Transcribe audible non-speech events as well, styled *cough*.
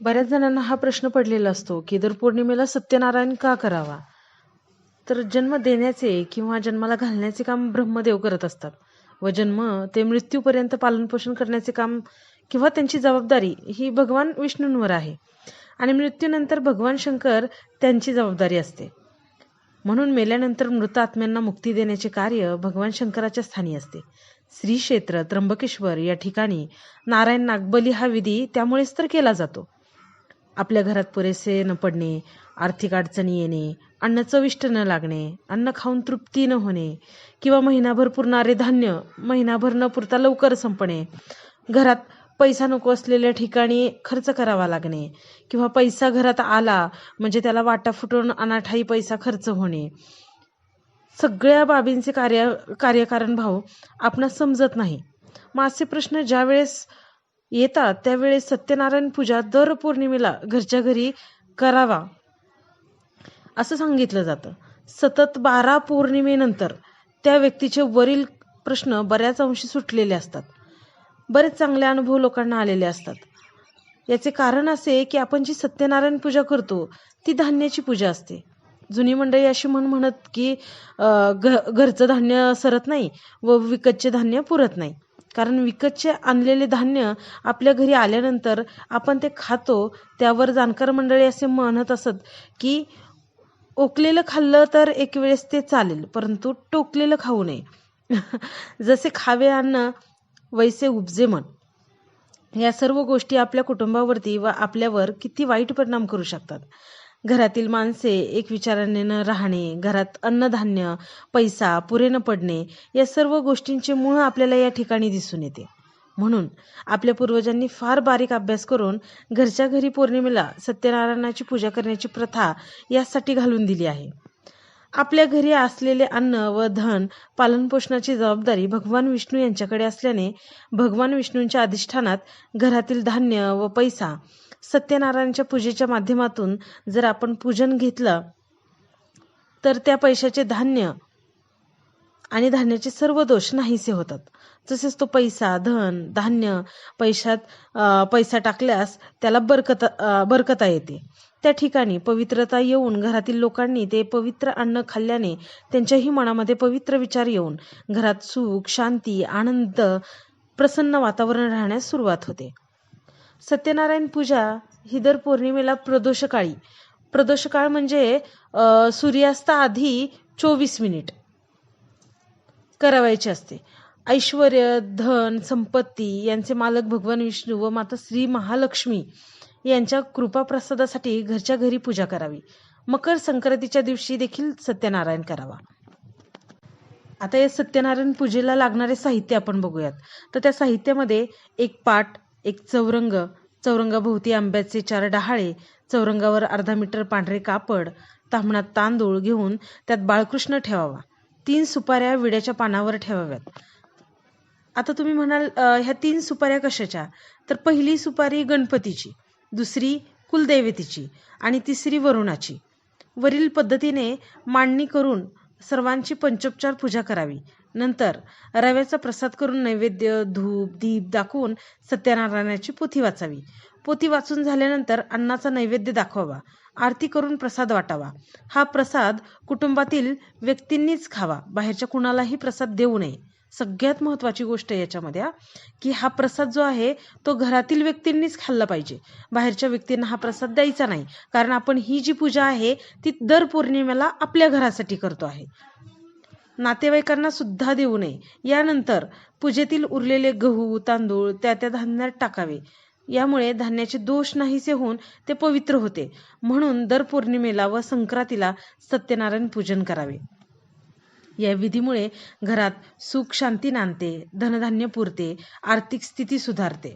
बऱ्याच जणांना हा प्रश्न पडलेला असतो की दर पौर्णिमेला सत्यनारायण का करावा? तर जन्म देण्याचे किंवा जन्माला घालण्याचे काम ब्रह्मदेव करत असतात व जन्म ते मृत्यूपर्यंत पालनपोषण करण्याचे काम किंवा त्यांची जबाबदारी ही भगवान विष्णूंवर आहे. आणि मृत्यूनंतर भगवान शंकर त्यांची जबाबदारी असते. म्हणून मेल्यानंतर मृत आत्म्यांना मुक्ती देण्याचे कार्य भगवान शंकराच्या स्थानी असते. श्री क्षेत्र त्र्यंबकेश्वर या ठिकाणी नारायण नागबली हा विधी त्यामुळेच तर केला जातो. आपल्या घरात पुरेसे न पडणे आर्थिक अडचणी येणे अन्न चविष्ट न लागणे अन्न खाऊन तृप्ती न होणे किंवा महिनाभर पुरणारे धान्य महिनाभर न पुरता लवकर संपणे घरात पैसा नको असलेल्या ठिकाणी खर्च करावा लागणे किंवा पैसा घरात आला म्हणजे त्याला वाटा फुटून अनाठाई पैसा खर्च होणे. सगळ्या बाबींचे कार्य कार्यकारण भाव आपणास समजत नाही. मग असे प्रश्न ज्या वेळेस येतात त्यावेळेस सत्यनारायण पूजा दर पौर्णिमेला घरच्या घरी करावा. असं सांगितलं जातं. सतत बारा पौर्णिमेनंतर त्या व्यक्तीचे वरील प्रश्न बऱ्याच अंशी सुटलेले असतात. बरेच चांगले अनुभव लोकांना आलेले असतात. याचे कारण असे की आपण जी सत्यनारायण पूजा करतो ती धान्याची पूजा असते. जुनी मंडळी अशी म्हण म्हणत की घ घरचं धान्य सरत नाही व विकतचे धान्य पुरत नाही. कारण विकतचे आणलेले धान्य आपल्या घरी आल्यानंतर आपण ते खातो त्यावर जाणकार मंडळी असे म्हणत असत की ओकलेलं खाल्लं तर एक वेळेस ते चालेल परंतु टोकलेलं खाऊ नये. *laughs* जसे खावे अन्न वैसे उपजे मन. या सर्व गोष्टी आपल्या कुटुंबावरती व आपल्यावर किती वाईट परिणाम करू शकतात. घरातील माणसे एक विचाराने न राहणे घरात अन्नधान्य पैसा पुरे न पडणे या सर्व गोष्टींचे मूळ आपल्याला या ठिकाणी दिसून येते. म्हणून आपल्या पूर्वजांनी फार बारीक अभ्यास करून घरच्या घरी पौर्णिमेला सत्यनारायणाची पूजा करण्याची प्रथा यासाठी घालून दिली आहे. आपल्या घरी असलेले अन्न व धन पालनपोषणाची जबाबदारी भगवान विष्णू यांच्याकडे असल्याने भगवान विष्णूंच्या अधिष्ठानात घरातील धान्य व पैसा सत्यनारायणच्या पूजेच्या माध्यमातून जर आपण पूजन घेतलं तर त्या पैशाचे धान्य आणि धान्याचे सर्व दोष नाहीसे होतात. तसेच तो पैसा धन धान्य पैशात पैसा टाकल्यास त्याला बरकत बरकता येते. त्या ठिकाणी पवित्रता येऊन घरातील लोकांनी ते पवित्र अन्न खाल्ल्याने त्यांच्याही मनामध्ये पवित्र विचार येऊन घरात सुख शांती आनंद प्रसन्न वातावरण राहण्यास सुरुवात होते. सत्यनारायण पूजा ही दर पौर्णिमेला प्रदोषकाळी. प्रदोषकाळ म्हणजे सूर्यास्ता आधी चोवीस मिनिट करावायची असते. ऐश्वर धन संपत्ती यांचे मालक भगवान विष्णू व माता श्री महालक्ष्मी यांच्या कृपा प्रसादासाठी घरच्या घरी पूजा करावी. मकर संक्रांतीच्या दिवशी देखील सत्यनारायण करावा. आता या सत्यनारायण पूजेला लागणारे साहित्य आपण बघूयात. तर त्या साहित्यामध्ये एक पाट एक चौरंग चौरंगाभोवती आंब्याचे चार डहाळे चौरंगावर अर्धा मीटर पांढरे कापड तांबणात तांदूळ घेऊन त्यात बाळकृष्ण ठेवावा. तीन सुपाऱ्या विड्याच्या पानावर ठेवाव्यात. आता तुम्ही म्हणाल ह्या तीन सुपाऱ्या कशाच्या? तर पहिली सुपारी गणपतीची दुसरी कुलदैवतीची आणि तिसरी वरुणाची. वरील पद्धतीने मांडणी करून सर्वांची पंचोपचार पूजा करावी. नंतर रव्याचा प्रसाद करून नैवेद्य धूप दीप दाखवून सत्यनारायणाची पोथी वाचावी. पोथी वाचून झाल्यानंतर अन्नाचा नैवेद्य दाखवावा. आरती करून प्रसाद वाटावा. हा प्रसाद कुटुंबातील व्यक्तींनीच खावा. बाहेरच्या कुणालाही प्रसाद देऊ नये. सगळ्यात महत्वाची गोष्ट याच्यामध्ये की हा प्रसाद जो आहे तो घरातील व्यक्तींनीच खाल्ला पाहिजे. बाहेरच्या व्यक्तींना हा प्रसाद द्यायचा नाही. कारण आपण ही जी पूजा आहे ती दर पौर्णिमेला आपल्या घरासाठी करतो आहे. नातेवाईकांना सुद्धा देऊ नये. यानंतर पूजेतील उरलेले गहू तांदूळ त्या त्या धान्यात टाकावे. यामुळे धान्याचे दोष नाहीसे होऊन ते पवित्र होते. म्हणून दर पौर्णिमेला व संक्रांतीला सत्यनारायण पूजन करावे. या विधीमुळे घरात सुख शांती नांदते धनधान्य पुरते आर्थिक स्थिती सुधारते.